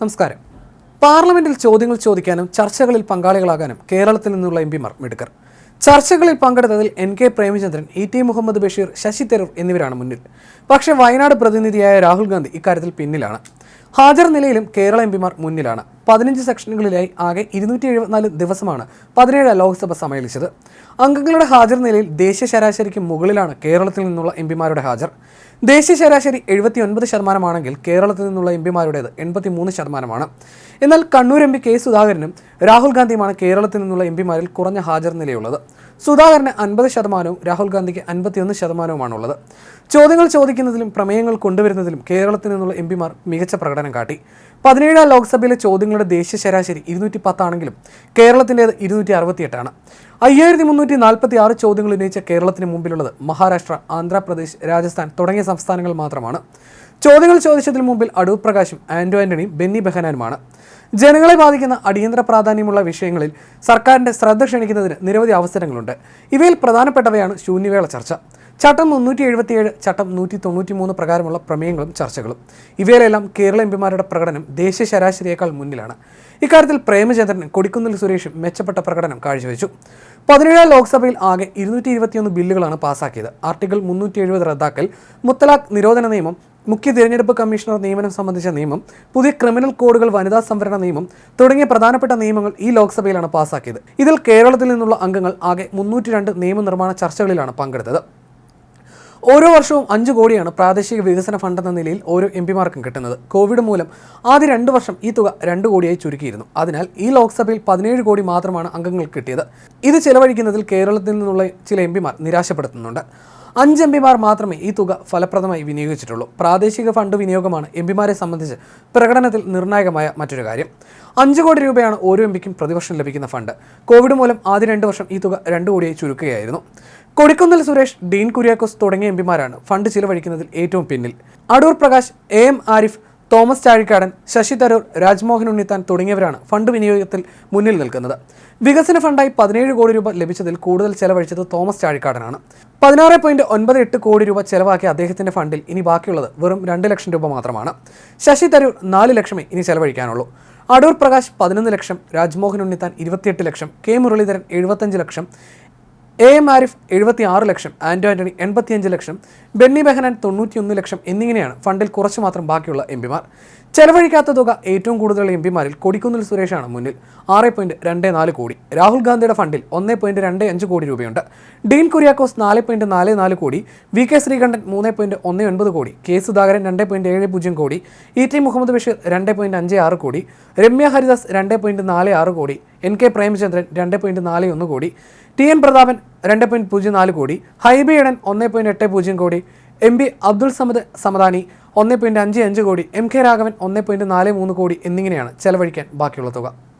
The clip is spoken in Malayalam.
നമസ്കാരം. പാർലമെന്റിൽ ചോദ്യങ്ങൾ ചോദിക്കാനും ചർച്ചകളിൽ പങ്കാളികളാകാനും കേരളത്തിൽ നിന്നുള്ള എം പിമാർ മിടുക്കർ. ചർച്ചകളിൽ പങ്കെടുത്തതിൽ N K Premachandran E T Muhammad Basheer Shashi Tharoor എന്നിവരാണ് മുന്നിൽ. പക്ഷേ വയനാട് പ്രതിനിധിയായ രാഹുൽ ഗാന്ധി ഇക്കാര്യത്തിൽ പിന്നിലാണ്. ഹാജർ നിലയിലും കേരള എം പിമാർ മുന്നിലാണ്. പതിനഞ്ച് സെക്ഷനുകളിലായി ആകെ ഇരുന്നൂറ്റി എഴുപത്തിനാല് ദിവസമാണ് പതിനേഴ് ലോക്സഭ സമ്മേളിച്ചത്. അംഗങ്ങളുടെ ഹാജർ നിലയിൽ ദേശീയ ശരാശരിക്ക് മുകളിലാണ് കേരളത്തിൽ നിന്നുള്ള എം പിമാരുടെ ഹാജർ. ദേശീയ ശരാശരി എഴുപത്തി ഒൻപത് ശതമാനമാണെങ്കിൽ കേരളത്തിൽ നിന്നുള്ള എം പിമാരുടേത് എൺപത്തി മൂന്ന് ശതമാനമാണ്. എന്നാൽ കണ്ണൂർ എം പി കെ സുധാകരനും രാഹുൽ ഗാന്ധിയുമാണ് കേരളത്തിൽ നിന്നുള്ള എം പിമാരിൽ കുറഞ്ഞ ഹാജർ നിലയുള്ളത്. സുധാകരന് അൻപത് ശതമാനവും രാഹുൽ ഗാന്ധിക്ക് അൻപത്തിയൊന്ന് ശതമാനവുമാണുള്ളത്. ചോദ്യങ്ങൾ ചോദിക്കുന്നതിലും പ്രമേയങ്ങൾ കൊണ്ടുവരുന്നതിലും കേരളത്തിൽ നിന്നുള്ള എം പിമാർ മികച്ച പ്രകടനം കാട്ടി. പതിനേഴാം ലോക്സഭയിലെ ചോദ്യങ്ങളുടെ ദേശീയ ശരാശരി ഇരുന്നൂറ്റി പത്താണെങ്കിലും കേരളത്തിന്റേത് ഇരുന്നൂറ്റി അറുപത്തിയെട്ടാണ് അയ്യായിരത്തി മുന്നൂറ്റി നാൽപ്പത്തി ആറ് ചോദ്യങ്ങൾ ഉന്നയിച്ച കേരളത്തിന് മുമ്പിലുള്ളത് മഹാരാഷ്ട്ര ആന്ധ്രാപ്രദേശ് രാജസ്ഥാൻ തുടങ്ങിയ സംസ്ഥാനങ്ങൾ മാത്രമാണ്. ചോദ്യങ്ങൾ ചോദിച്ചതിന് മുമ്പിൽ അടൂർ പ്രകാശും ആന്റോ ആന്റണിയും ബെന്നി ബെഹനാനുമാണ്. ജനങ്ങളെ ബാധിക്കുന്ന അടിയന്തര പ്രാധാന്യമുള്ള വിഷയങ്ങളിൽ സർക്കാരിന്റെ ശ്രദ്ധ ക്ഷണിക്കുന്നതിന് നിരവധി അവസരങ്ങളുണ്ട്. ഇവയിൽ പ്രധാനപ്പെട്ടവയാണ് ശൂന്യവേള ചർച്ച. ചട്ടം മുന്നൂറ്റി എഴുപത്തിയേഴ് ചട്ടം നൂറ്റി തൊണ്ണൂറ്റി മൂന്ന് പ്രകാരമുള്ള പ്രമേയങ്ങളും ചർച്ചകളും. ഇവയിലെല്ലാം കേരള എംപിമാരുടെ പ്രകടനം ദേശീയ ശരാശരിയേക്കാൾ മുന്നിലാണ്. ഇക്കാര്യത്തിൽ പ്രേമചന്ദ്രൻ കൊടിക്കുന്നിൽ സുരേഷും മെച്ചപ്പെട്ട പ്രകടനം കാഴ്ചവെച്ചു. പതിനേഴാം ലോക്സഭയിൽ ആകെ ഇരുന്നൂറ്റി ഇരുപത്തിയൊന്ന് ബില്ലുകളാണ് പാസാക്കിയത്. ആർട്ടിക്കിൾ മുന്നൂറ്റി എഴുപത് റദ്ദാക്കൽ മുത്തലാഖ് നിരോധന നിയമം മുഖ്യ തിരഞ്ഞെടുപ്പ് കമ്മീഷണർ നിയമനം സംബന്ധിച്ച നിയമം പുതിയ ക്രിമിനൽ കോഡുകൾ വനിതാ സംവരണ നിയമം തുടങ്ങിയ പ്രധാനപ്പെട്ട നിയമങ്ങൾ ഈ ലോക്സഭയിലാണ് പാസാക്കിയത്. ഇതിൽ കേരളത്തിൽ നിന്നുള്ള അംഗങ്ങൾ ആകെ മുന്നൂറ്റി രണ്ട് നിയമനിർമ്മാണ ചർച്ചകളിലാണ് പങ്കെടുത്തത്. ഓരോ വർഷവും അഞ്ച് കോടിയാണ് പ്രാദേശിക വികസന ഫണ്ട് എന്ന നിലയിൽ ഓരോ എം പിമാർക്കും കിട്ടുന്നത്. കോവിഡ് മൂലം ആദ്യ രണ്ട് വർഷം ഈ തുക രണ്ട് കോടിയായി ചുരുക്കിയിരുന്നു. അതിനാൽ ഈ ലോക്സഭയിൽ പതിനേഴ് കോടി മാത്രമാണ് അംഗങ്ങൾക്ക് കിട്ടിയത്. ഇത് ചെലവഴിക്കുന്നതിൽ കേരളത്തിൽ നിന്നുള്ള ചില എം പിമാർ നിരാശപ്പെടുത്തുന്നുണ്ട്. അഞ്ച് എം പിമാർ മാത്രമേ ഈ തുക ഫലപ്രദമായി വിനിയോഗിച്ചിട്ടുള്ളൂ. പ്രാദേശിക ഫണ്ട് വിനിയോഗമാണ് എം പിമാരെ സംബന്ധിച്ച് പ്രകടനത്തിൽ നിർണായകമായ മറ്റൊരു കാര്യം. അഞ്ച് കോടി രൂപയാണ് ഓരോ എം പിക്കും പ്രതിവർഷം ലഭിക്കുന്ന ഫണ്ട് കോവിഡ് മൂലം ആദ്യ രണ്ട് വർഷം ഈ തുക രണ്ട് കോടിയായി ചുരുക്കുകയായിരുന്നു. കൊടിക്കുന്നിൽ സുരേഷ് ഡീൻ കുര്യാക്കോസ് തുടങ്ങിയ എംപിമാരാണ് ഫണ്ട് ചിലവഴിക്കുന്നതിൽ ഏറ്റവും പിന്നിൽ. Adoor Prakash A M Arif Thomas Chazhikadan Shashi Tharoor Rajmohan Unnithan തുടങ്ങിയവരാണ് ഫണ്ട് വിനിയോഗത്തിൽ മുന്നിൽ നിൽക്കുന്നത്. വികസന ഫണ്ടായി പതിനേഴ് കോടി രൂപ ലഭിച്ചതിൽ കൂടുതൽ ചെലവഴിച്ചത് തോമസ് ചാഴിക്കാടനാണ്. പതിനാറ് പോയിന്റ് ഒൻപത് എട്ട് കോടി രൂപ ചെലവാക്കിയ അദ്ദേഹത്തിന്റെ ഫണ്ടിൽ ഇനി ബാക്കിയുള്ളത് വെറും രണ്ട് ലക്ഷം രൂപ മാത്രമാണ്. ശശി തരൂർ നാല് ലക്ഷമേ ഇനി ചെലവഴിക്കാനുള്ളൂ. അടൂർ പ്രകാശ് പതിനൊന്ന് ലക്ഷം രാജ്മോഹൻ ഉണ്ണിത്താൻ ഇരുപത്തിയെട്ട് ലക്ഷം കെ മുരളീധരൻ എഴുപത്തഞ്ച് ലക്ഷം എ എം ആരിഫ് എഴുപത്തി ആറ് ലക്ഷം ആന്റോ ആന്റണി എൺപത്തിയഞ്ച് ലക്ഷം ബെന്നി ബെഹനാൻ തൊണ്ണൂറ്റിയൊന്ന് ലക്ഷം എന്നിങ്ങനെയാണ് ഫണ്ടിൽ കുറച്ച് മാത്രം ബാക്കിയുള്ള എം പിമാർ. ചെലവഴിക്കാത്ത തുക ഏറ്റവും കൂടുതൽ എം പിമാരിൽ കൊടിക്കുന്നിൽ സുരേഷാണ് മുന്നിൽ. ആറ് പോയിന്റ് രണ്ട് നാല് കോടി. രാഹുൽ ഗാന്ധിയുടെ ഫണ്ടിൽ ഒന്ന് പോയിന്റ് രണ്ട് അഞ്ച് കോടി രൂപയുണ്ട്. ഡീൻ കുര്യാക്കോസ് നാല് പോയിന്റ് നാല് നാല് കോടി. വി കെ ശ്രീകണ്ഠൻ മൂന്ന് പോയിന്റ് ഒന്ന് ഒൻപത് കോടി. കെ സുധാകരൻ രണ്ട് പോയിന്റ് ഏഴ് പൂജ്യം കോടി. ഇ ടി മുഹമ്മദ് ബഷീർ രണ്ട് പോയിന്റ് അഞ്ച് ആറ് കോടി. രമ്യ ഹരിദാസ് രണ്ട് പോയിന്റ് നാല് ആറ് കോടി. എൻ കെ പ്രേമചന്ദ്രൻ രണ്ട് പോയിന്റ് നാല് ഒന്ന് കോടി ടി എൻ പ്രതാപൻ രണ്ട് പോയിന്റ് പൂജ്യം നാല് കോടി ഹൈബി എടൻ ഒന്ന് പോയിന്റ് എട്ട് പൂജ്യം കോടി എം പി അബ്ദുൾ സമദ് സമദാനി ഒന്ന് പോയിന്റ് അഞ്ച് അഞ്ച് കോടി എം കെ രാഘവൻ ഒന്ന് പോയിന്റ് നാല് മൂന്ന് കോടി എന്നിങ്ങനെയാണ് ചെലവഴിക്കാൻ ബാക്കിയുള്ള തുക.